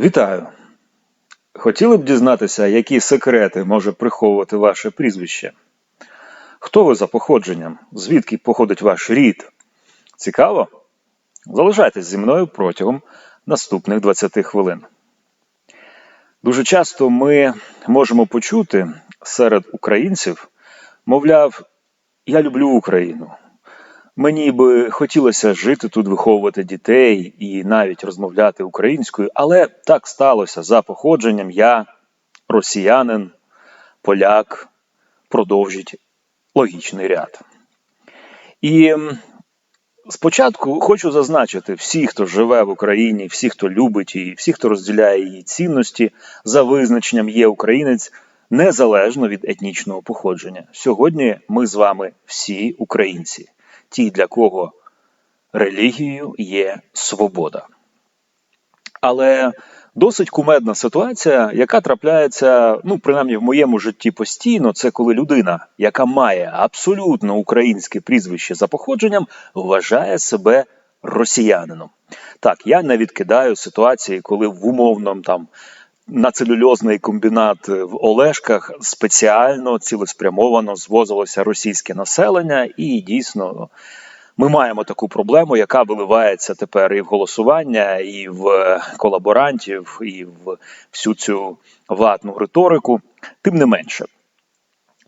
Вітаю! Хотіли б дізнатися, які секрети може приховувати ваше прізвище? Хто ви за походженням? Звідки походить ваш рід? Цікаво? Залишайтесь зі мною протягом наступних 20 хвилин. Дуже часто ми можемо почути серед українців, мовляв, я люблю Україну. Мені би хотілося жити тут, виховувати дітей і навіть розмовляти українською, але так сталося за походженням. Я росіянин, поляк, продовжить логічний ряд. І спочатку хочу зазначити, всі, хто живе в Україні, всі, хто любить її, всі, хто розділяє її цінності, за визначенням є українець незалежно від етнічного походження. Сьогодні ми з вами всі українці ті, для кого релігією є свобода. Але досить кумедна ситуація, яка трапляється, ну, принаймні в моєму житті постійно, це коли людина, яка має абсолютно українське прізвище за походженням, вважає себе росіянином. Так, я не відкидаю ситуації, коли в умовному там. На целюльозний комбінат в Олешках спеціально цілеспрямовано звозилося російське населення, і дійсно ми маємо таку проблему, яка виливається тепер і в голосування, і в колаборантів, і в всю цю ватну риторику. Тим не менше,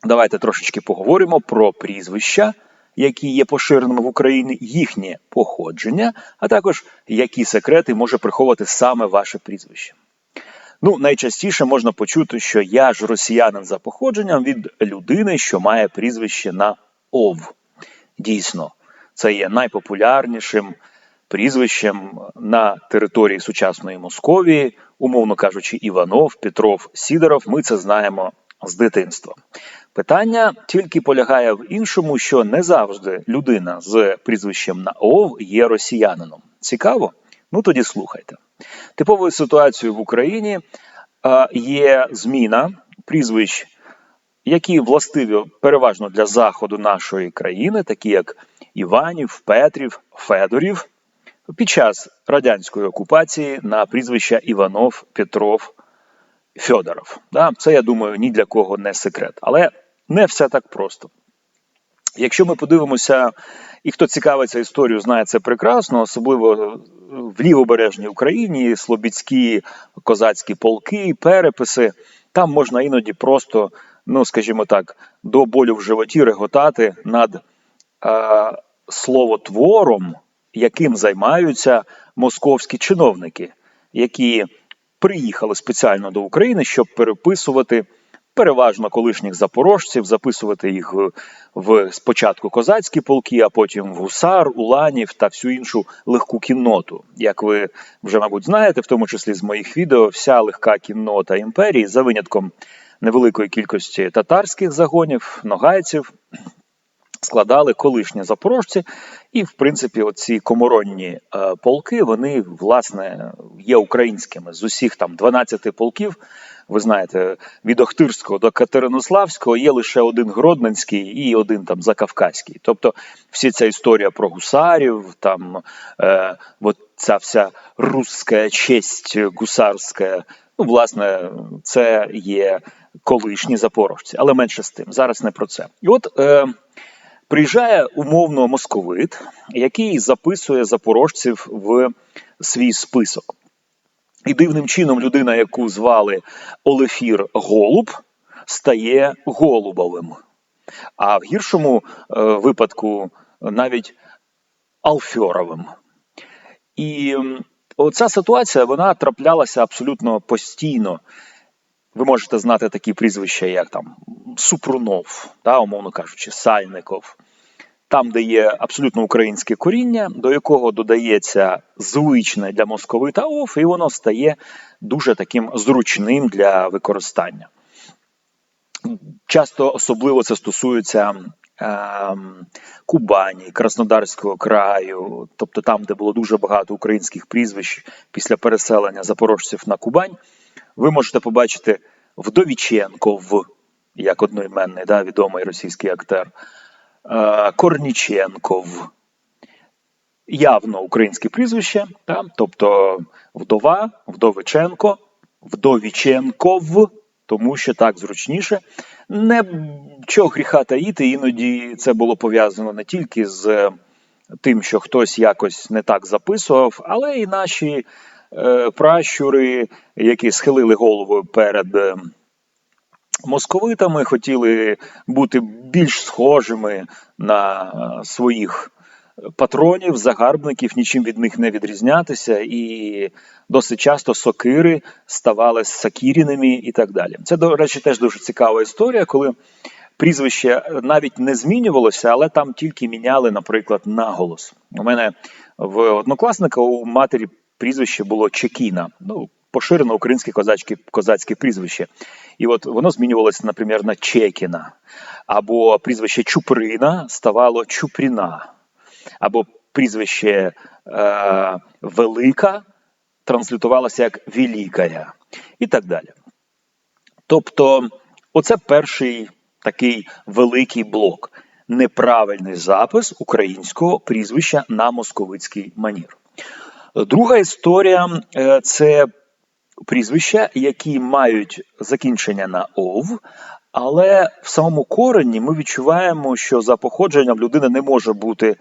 давайте трошечки поговоримо про прізвища. Які є поширеними в Україні, їхнє походження, а також які секрети може приховати саме ваше прізвище. Ну, найчастіше можна почути, що я ж росіянин за походженням від людини, що має прізвище на ОВ. Дійсно, це є найпопулярнішим прізвищем на території сучасної Московії, умовно кажучи, Іванов, Петров, Сідоров. Ми це знаємо з дитинства. Питання тільки полягає в іншому, що не завжди людина з прізвищем на ОВ є росіянином. Цікаво? Ну тоді слухайте. Типовою ситуацією в Україні е, є зміна прізвищ, які властиві переважно для заходу нашої країни, такі як Іванів, Петрів, Федорів, під час радянської окупації на прізвища Іванов, Петров, Фьодоров. Це, я думаю, ні для кого не секрет. Але не все так просто. Якщо ми подивимося, і хто цікавиться історією, знає це прекрасно, особливо в лівобережній Україні, слобідські козацькі полки, переписи, там можна іноді просто, ну скажімо так, до болю в животі реготати над е, словотвором, яким займаються московські чиновники, які приїхали спеціально до України, щоб переписувати переважно колишніх запорожців, записувати їх в спочатку козацькі полки, а потім в гусар, уланів та всю іншу легку кінноту. Як ви вже, мабуть, знаєте, в тому числі з моїх відео, вся легка кіннота імперії за винятком невеликої кількості татарських загонів, ногайців. Складали колишні запорожці, і, в принципі, оці коморонні е, полки, вони, власне, є українськими з усіх там 12 полків ви знаєте, від Охтирського до Катеринославського є лише один Гродненський і один там Закавказький. Тобто, всі ця історія про гусарів, там е, от ця вся русська честь гусарська, ну, власне, це є колишні запорожці, але менше з тим. Зараз не про це. І от. Е, Приїжджає умовно московит, який записує запорожців в свій список. І дивним чином людина, яку звали Олефір Голуб, стає Голубовим. А в гіршому е, випадку навіть Алфьоровим. І оця ситуація вона траплялася абсолютно постійно. Ви можете знати такі прізвища, як там Супрунов, та, умовно кажучи, Сальников там, де є абсолютно українське коріння, до якого додається звичне для московита ОФ, і воно стає дуже таким зручним для використання. Часто особливо це стосується е, Кубані, Краснодарського краю, тобто там, де було дуже багато українських прізвищ після переселення запорожців на Кубань, ви можете побачити Вдовіченков, як одноіменний да, відомий російський актер. Корніченков, явно українське прізвище, та? тобто вдова, вдовиченко, вдовіченков, тому що так зручніше. Не чого гріха таїти, іноді це було пов'язано не тільки з тим, що хтось якось не так записував, але і наші е, пращури, які схилили голову перед. Е, Московитами хотіли бути більш схожими на е, своїх патронів, загарбників, нічим від них не відрізнятися, і досить часто сокири ставали сакіріними і так далі. Це, до речі, теж дуже цікава історія, коли прізвище навіть не змінювалося, але там тільки міняли, наприклад, наголос. У мене в однокласника у матері прізвище було Чекіна. Ну, поширено українське козацьке козацьке прізвище. І от воно змінювалося, наприклад, на Чекіна. Або прізвище Чуприна ставало Чупріна або прізвище е, Велика транслютувалося як Великая і так далі. Тобто, оце перший такий великий блок. Неправильний запис українського прізвища на московицький манір. Друга історія е, це прізвища, які мають закінчення на ов, але в самому корені ми відчуваємо, що за походженням людина не може бути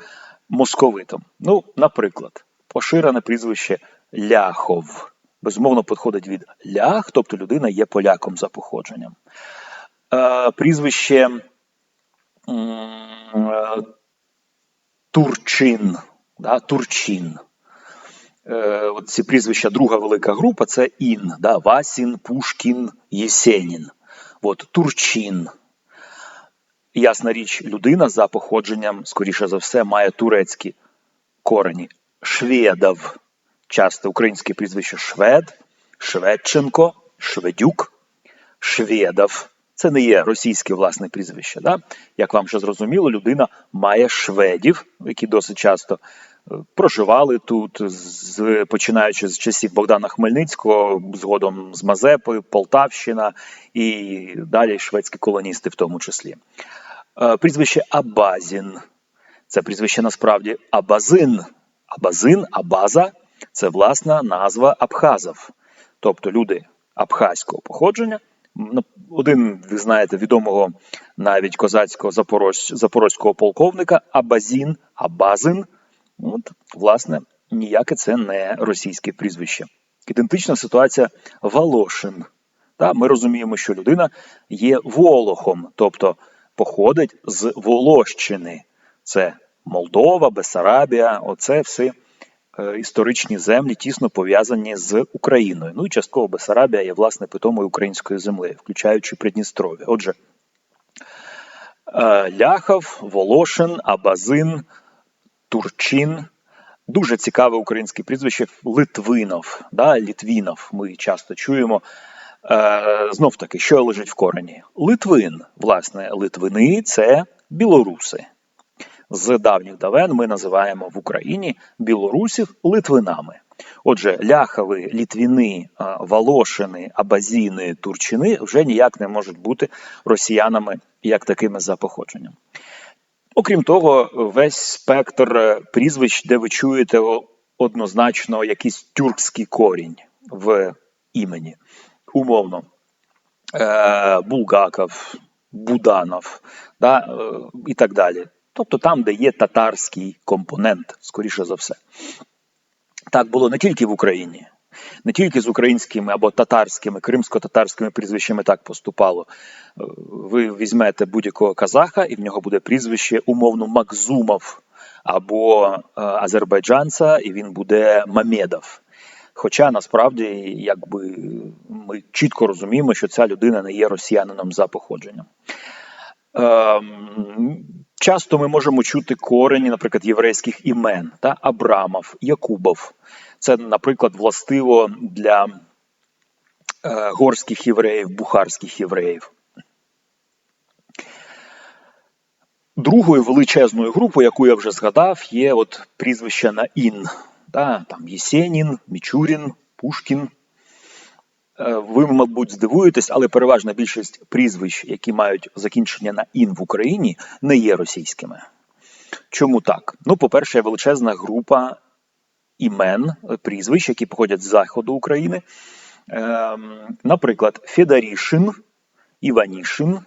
московитом. Ну, наприклад, поширене прізвище Ляхов. Безумовно, підходить від лях, тобто людина є поляком за походженням. Е, Прізвище е, Турчин. Да, Турчин. Е, Ці прізвища друга велика група це Ін. Да, Васін, Пушкін, Єсенін. От, Турчин. Ясна річ, людина за походженням, скоріше за все, має турецькі корені. Шведов. Часто українське прізвище Швед, Шведченко, Шведюк, Шведов. Це не є російське власне прізвище. Да? Як вам вже зрозуміло, людина має шведів, які досить часто проживали тут, з, починаючи з часів Богдана Хмельницького, згодом з Мазепи, Полтавщина і далі шведські колоністи в тому числі. Е, прізвище Абазін. Це прізвище насправді Абазин. Абазин, Абаза це власна назва Абхазов. Тобто люди абхазького походження. Один, ви знаєте, відомого навіть козацького запорозь, запорозького полковника Абазін, Абазин. От, власне, ніяке це не російське прізвище. Ідентична ситуація Волошин. Та, Ми розуміємо, що людина є Волохом, тобто походить з Волощини. Це Молдова, Бесарабія, оце все е, історичні землі, тісно пов'язані з Україною. Ну і частково Бесарабія є власне питомою українською землею, включаючи Придністров'я. Отже, е, Ляхов, Волошин, Абазин, Турчин. Дуже цікаве українське прізвище Литвинов, да, Літвінов. Ми часто чуємо. Е, знов таки, що лежить в корені? Литвин. Власне, Литвини це білоруси. З давніх давен ми називаємо в Україні білорусів литвинами. Отже, ляхови, літвіни, е, волошини, абазіни, турчини вже ніяк не можуть бути росіянами як такими за походженням. Окрім того, весь спектр прізвищ, де ви чуєте однозначно якийсь тюркський корінь в імені умовно е, Булгаков, Буданов да, е, і так далі. Тобто там, де є татарський компонент, скоріше за все. Так було не тільки в Україні, не тільки з українськими або татарськими, кримсько-татарськими прізвищами так поступало. Е, ви візьмете будь-якого казаха, і в нього буде прізвище умовно Макзумов або е, азербайджанця, і він буде Мамедов. Хоча насправді, якби ми чітко розуміємо, що ця людина не є росіянином за походженням. Ем, часто ми можемо чути корені, наприклад, єврейських імен та Абрамов, Якубов. Це, наприклад, властиво для е, горських євреїв, бухарських євреїв. Другою величезною групою, яку я вже згадав, є от прізвище на ін. Да, там Єсенін, Мічурін, Пушкін. Е, ви, мабуть, здивуєтесь, але переважна більшість прізвищ, які мають закінчення на ін в Україні, не є російськими. Чому так? Ну, по-перше, величезна група імен, прізвищ, які походять з заходу України. Ем, Наприклад, Федарішин, Іванішин,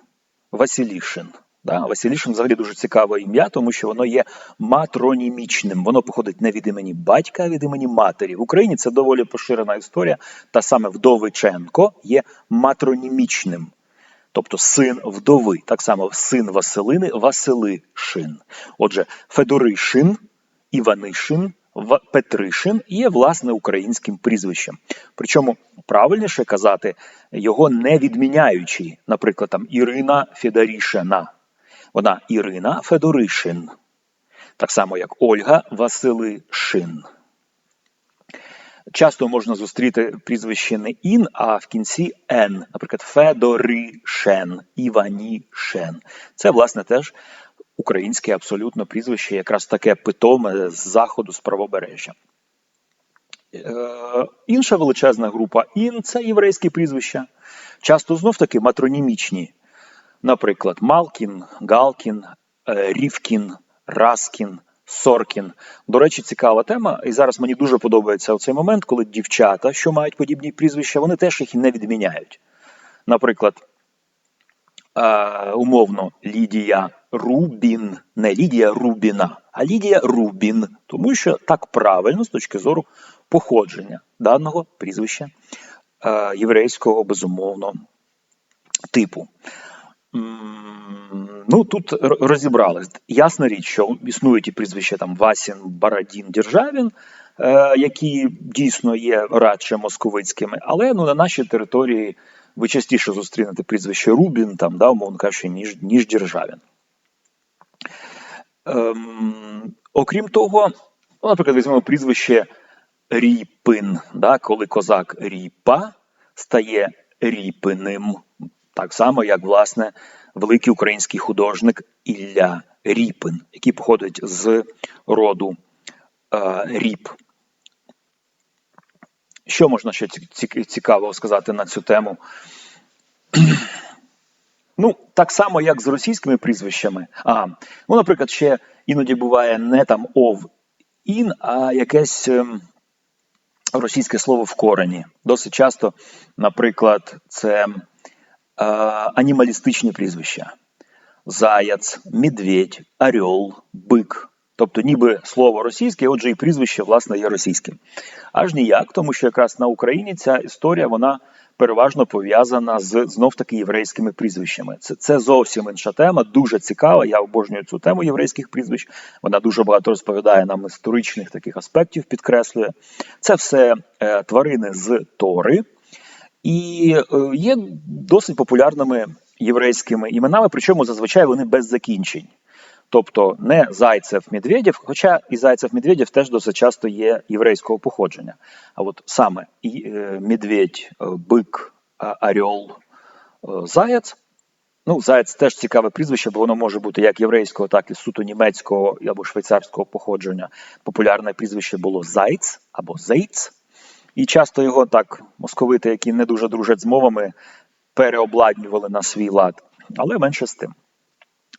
Василішин. Да? Василішин взагалі дуже цікаве ім'я, тому що воно є матронімічним. Воно походить не від імені батька, а від імені матері. В Україні це доволі поширена історія. Та саме Вдовиченко є матронімічним. Тобто син вдови, так само син Василини Василишин. Отже, Федоришин, Іванишин, В- Петришин є власне українським прізвищем. Причому правильніше казати його не відміняючи, наприклад, там Ірина Федорішина. Вона Ірина Федоришин, так само як Ольга Василишин. Часто можна зустріти прізвище не ін, а в кінці ен, наприклад, Федоришен, Іванішен. Це, власне, теж українське абсолютно прізвище, якраз таке питоме з заходу з правобережжя. Е, інша величезна група ін це єврейські прізвища. Часто знов таки матронімічні. Наприклад, Малкін, Галкін, е, Рівкін, Раскін, Соркін. До речі, цікава тема. І зараз мені дуже подобається цей момент, коли дівчата, що мають подібні прізвища, вони теж їх не відміняють. Наприклад, е, умовно, Лідія Рубін, не Лідія Рубіна, а Лідія Рубін, тому що так правильно з точки зору походження даного прізвища е, єврейського, безумовно, типу. Ну, тут розібрались. Ясна річ, що існують і прізвища там Васін, Барадін, Державін, е, які дійсно є радше московицькими, але ну, на нашій території ви частіше зустрінете прізвище Рубін, там, да, умовно кажучи, ніж, ніж Державін. Ем, окрім того, ну, наприклад, візьмемо прізвище Ріпин, да, коли козак Ріпа стає Ріпиним, так само, як, власне, великий український художник Ілля Ріпин, який походить з роду е, Ріп. Що можна ще ці- ці- цікавого сказати на цю тему? Ну, так само, як з російськими прізвищами. А, ну, наприклад, ще іноді буває не там ов ін, а якесь ем, російське слово в корені. Досить часто, наприклад, це е, анімалістичні прізвища: заяць, медведь, орел, бик. Тобто, ніби слово російське, отже, і прізвище, власне, є російським. Аж ніяк, тому що якраз на Україні ця історія вона переважно пов'язана з знов таки єврейськими прізвищами. Це, це зовсім інша тема, дуже цікава. Я обожнюю цю тему єврейських прізвищ. Вона дуже багато розповідає нам історичних таких аспектів, підкреслює. Це все е, тварини з Тори. І е, є досить популярними єврейськими іменами, причому зазвичай вони без закінчень. Тобто не Зайцев Медведєв, хоча і Зайцев Медведєв теж досить часто є єврейського походження. А от саме і, е, медведь, е, бик, а- орел, е, заяць. Ну, Заяць теж цікаве прізвище, бо воно може бути як єврейського, так і суто німецького або швейцарського походження. Популярне прізвище було Зайц або Зейц. І часто його так московити, які не дуже дружать з мовами, переобладнювали на свій лад. Але менше з тим.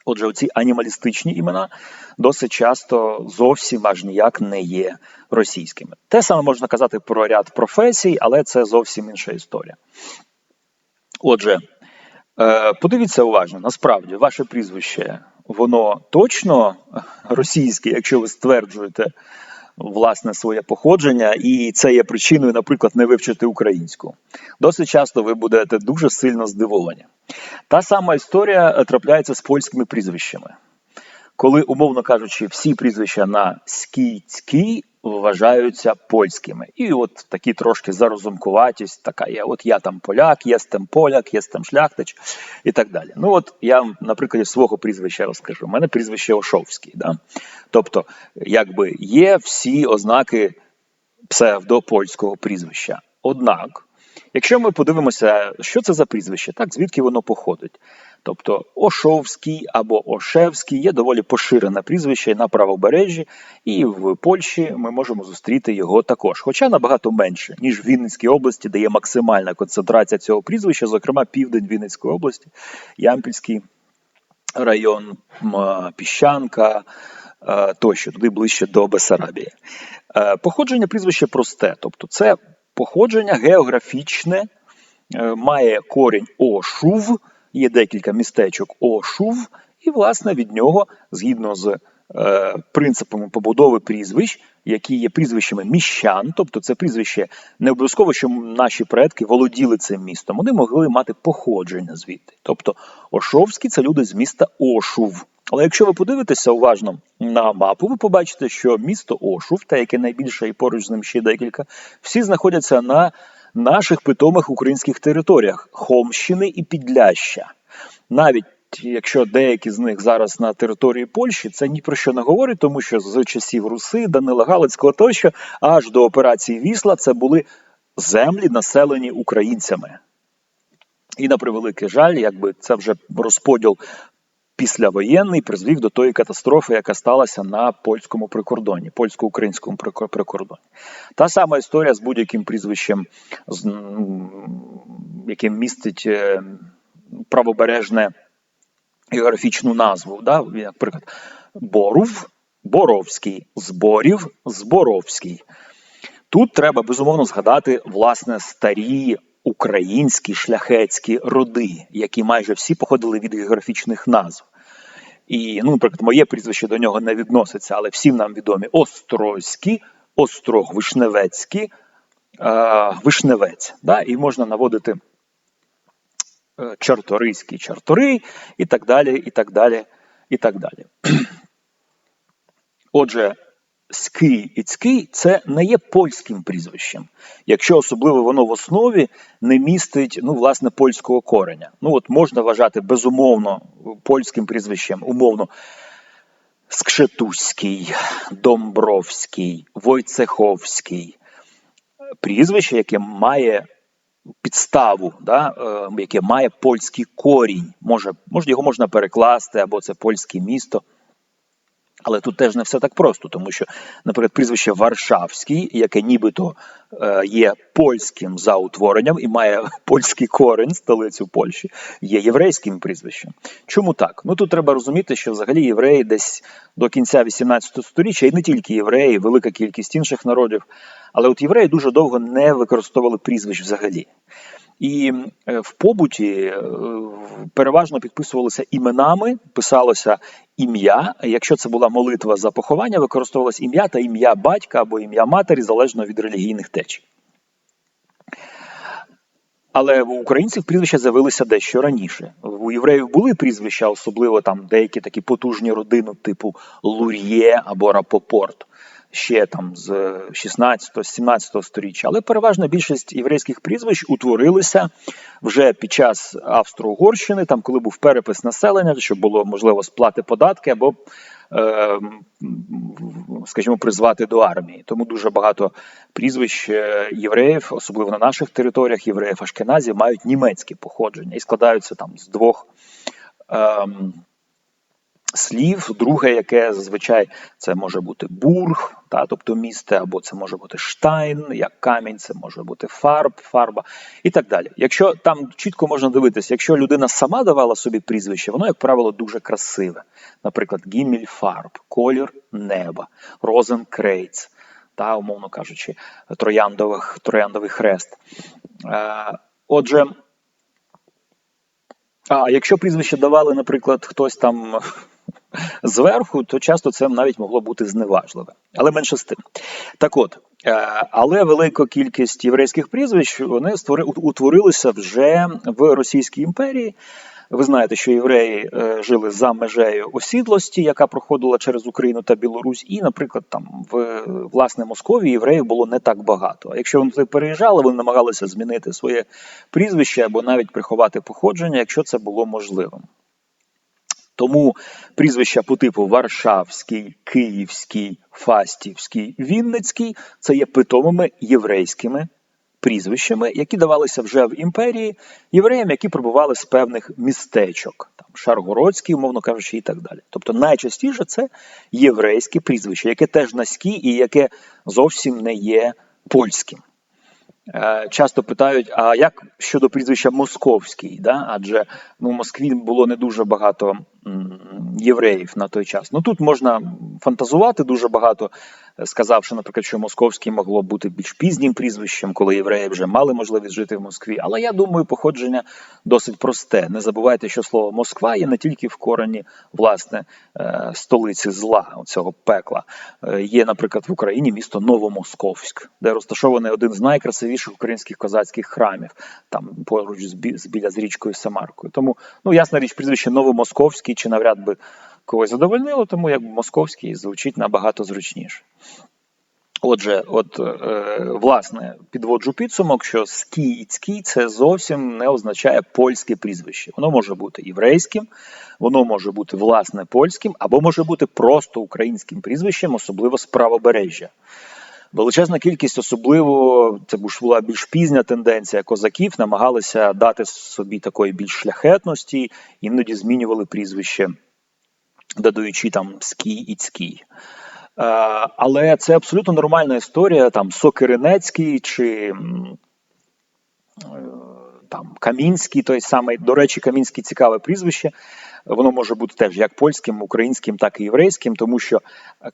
Отже, оці анімалістичні імена досить часто зовсім аж ніяк не є російськими. Те саме можна казати про ряд професій, але це зовсім інша історія. Отже, е, подивіться уважно, насправді, ваше прізвище, воно точно російське, якщо ви стверджуєте власне своє походження, і це є причиною, наприклад, не вивчити українську. Досить часто ви будете дуже сильно здивовані. Та сама історія е, трапляється з польськими прізвищами. Коли, умовно кажучи, всі прізвища на скійській вважаються польськими. І от такі трошки зарозумкуватість, така є: от я там поляк, єстем поляк, єстем шляхтич і так далі. Ну от я вам наприклад, свого прізвища розкажу. У мене прізвище Ошовський. Да? Тобто, якби є всі ознаки псевдопольського прізвища. Однак, якщо ми подивимося, що це за прізвище, так звідки воно походить. Тобто Ошовський або Ошевський є доволі поширене прізвище на правобережжі, і в Польщі ми можемо зустріти його також, хоча набагато менше, ніж в Вінницькій області, де є максимальна концентрація цього прізвища, зокрема південь Вінницької області, Ямпільський район, Піщанка, е, тощо, туди ближче до Бесарабії. Е, Походження прізвища просте, тобто це походження географічне, е, має корінь Ошув, є декілька містечок Ошув, і, власне, від нього, згідно з принципами побудови прізвищ, які є прізвищами міщан, тобто це прізвище не обов'язково, що наші предки володіли цим містом, вони могли мати походження звідти. Тобто Ошовські це люди з міста Ошув. Але якщо ви подивитеся уважно на мапу, ви побачите, що місто Ошув, те, яке найбільше і поруч з ним ще декілька, всі знаходяться на наших питомих українських територіях Хомщини і Підляща. Навіть якщо деякі з них зараз на території Польщі, це ні про що не говорить, тому що з часів Руси, Данила Галицького тощо, аж до операції Вісла це були землі, населені українцями. І на превеликий жаль, якби це вже розподіл післявоєнний призвів до тої катастрофи, яка сталася на польському прикордоні, польсько-українському прикордоні. Та сама історія з будь-яким прізвищем, яким містить е, правобережне географічну назву. Да? Наприклад, Борув, Боровський, Зборів, Зборовський. Тут треба безумовно згадати власне старі українські шляхетські роди, які майже всі походили від географічних назв. І, ну, наприклад, моє прізвище до нього не відноситься, але всім нам відомі Острозькі, Острог Вишневецькі, е, Вишневець. Да? І можна наводити Чарторийський Чарторий, і так далі, і так далі, і так далі. Отже, Ский і Цький це не є польським прізвищем, якщо особливо воно в основі не містить ну, власне польського кореня. Ну от можна вважати безумовно польським прізвищем, умовно Скшетуський, Домбровський, Войцеховський. Прізвище, яке має підставу, да, е, яке має польський корінь. Може, може, його можна перекласти, або це польське місто. Але тут теж не все так просто, тому що, наприклад, прізвище Варшавський, яке нібито е, є польським за утворенням і має польський корень, столицю Польщі, є єврейським прізвищем. Чому так? Ну тут треба розуміти, що взагалі євреї десь до кінця 18 століття, і не тільки євреї, велика кількість інших народів, але от євреї дуже довго не використовували прізвищ взагалі. І е, в побуті е, переважно підписувалися іменами, писалося ім'я. Якщо це була молитва за поховання, використовувалось ім'я та ім'я батька або ім'я матері, залежно від релігійних течій. Але у українців прізвища з'явилися дещо раніше. У євреїв були прізвища, особливо там деякі такі потужні родини, типу Лур'є або Рапопорт, ще там з 16-17 століття. Але переважна більшість єврейських прізвищ утворилися вже під час Австро-Угорщини, там коли був перепис населення, щоб було можливо сплати податки або е, скажімо, призвати до армії. Тому дуже багато прізвищ е, євреїв, особливо на наших територіях, євреїв Ашкеназів, мають німецьке походження і складаються там з двох. Ем, Слів, друге, яке зазвичай це може бути бург, та, тобто місце, або це може бути штайн, як камінь, це може бути фарб, фарба і так далі. Якщо там чітко можна дивитися, якщо людина сама давала собі прізвище, воно, як правило, дуже красиве. Наприклад, гіміль фарб, колір неба, розенкрейц, та, умовно кажучи, трояндовий, трояндовий хрест. Е, Отже, а якщо прізвище давали, наприклад, хтось там зверху, то часто це навіть могло бути зневажливе. Але менше з тим. Так от, е, але велика кількість єврейських прізвищ вони створи, утворилися вже в Російській імперії. Ви знаєте, що євреї е, жили за межею осідлості, яка проходила через Україну та Білорусь, і, наприклад, там в власне Московії євреїв було не так багато. А якщо вони переїжджали, вони намагалися змінити своє прізвище або навіть приховати походження, якщо це було можливим. Тому прізвища по типу Варшавський, Київський, Фастівський, Вінницький це є питомими єврейськими прізвищами, які давалися вже в імперії євреям, які прибували з певних містечок, там Шаргородський, умовно кажучи, і так далі. Тобто найчастіше це єврейське прізвище, яке теж наські і яке зовсім не є польським. Е, часто питають, а як щодо прізвища Московський? Да? Адже ну, в Москві було не дуже багато євреїв на той час. Ну тут можна фантазувати дуже багато, е, сказавши, наприклад, що московський могло бути більш пізнім прізвищем, коли євреї вже мали можливість жити в Москві. Але я думаю, походження досить просте. Не забувайте, що слово Москва є не тільки в корені власне е, столиці зла цього пекла. Е, Є, наприклад, в Україні місто Новомосковськ, де розташований один з найкрасивіших українських козацьких храмів, там поруч з бі- з- біля з річкою Самаркою. Тому, ну ясна річ, прізвище Новомосковський чи навряд би когось задовольнило, тому як московський звучить набагато зручніше. Отже, от е, власне підводжу підсумок, що скіїцький це зовсім не означає польське прізвище. Воно може бути єврейським, воно може бути власне польським, або може бути просто українським прізвищем, особливо з правобережжя. Величезна кількість, особливо це буш- була більш пізня тенденція козаків, намагалися дати собі такої більш шляхетності, іноді змінювали прізвище, додаючи там ській і цькій. Е, Але це абсолютно нормальна історія. Там Сокиринецький чи е, там Камінський, той самий. До речі, Камінський цікаве прізвище. Воно може бути теж як польським, українським, так і єврейським, тому що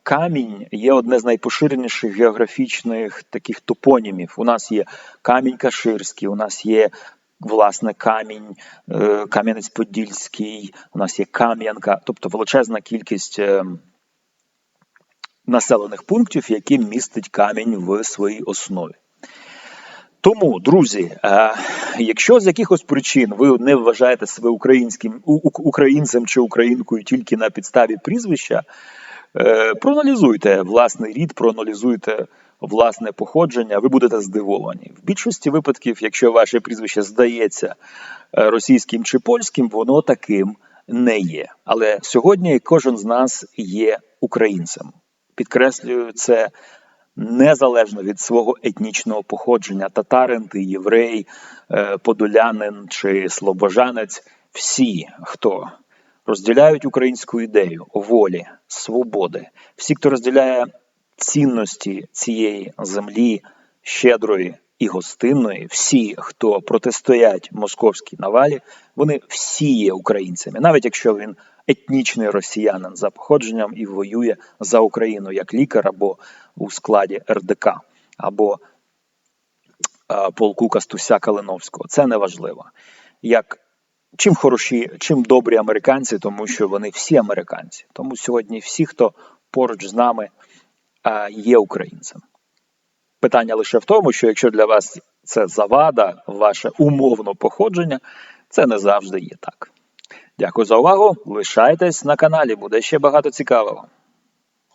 камінь є одне з найпоширеніших географічних таких топонімів. У нас є камінь Каширський, у нас є. Власне, камінь, е, Кам'янець-Подільський, у нас є Кам'янка, тобто величезна кількість е, населених пунктів, які містить камінь в своїй основі. Тому, друзі, е, якщо з якихось причин ви не вважаєте себе українським українцем чи українкою тільки на підставі прізвища, проаналізуйте власний рід, проаналізуйте власне походження, ви будете здивовані. В більшості випадків, якщо ваше прізвище здається е, російським чи польським, воно таким не є. Але сьогодні кожен з нас є українцем. Підкреслюю це незалежно від свого етнічного походження, татарин, ти єврей, е, подолянин чи слобожанець, всі, хто розділяють українську ідею волі, свободи, всі, хто розділяє цінності цієї землі щедрої і гостинної, всі, хто протистоять московській навалі, вони всі є українцями, навіть якщо він етнічний росіянин за походженням і воює за Україну як лікар або у складі РДК, або е, полку Кастуся Калиновського. Це не важливо. Як чим хороші, чим добрі американці, тому що вони всі американці. Тому сьогодні всі, хто поруч з нами, є українцем. Питання лише в тому, що якщо для вас це завада, ваше умовно походження, це не завжди є так. Дякую за увагу. Лишайтесь на каналі, буде ще багато цікавого.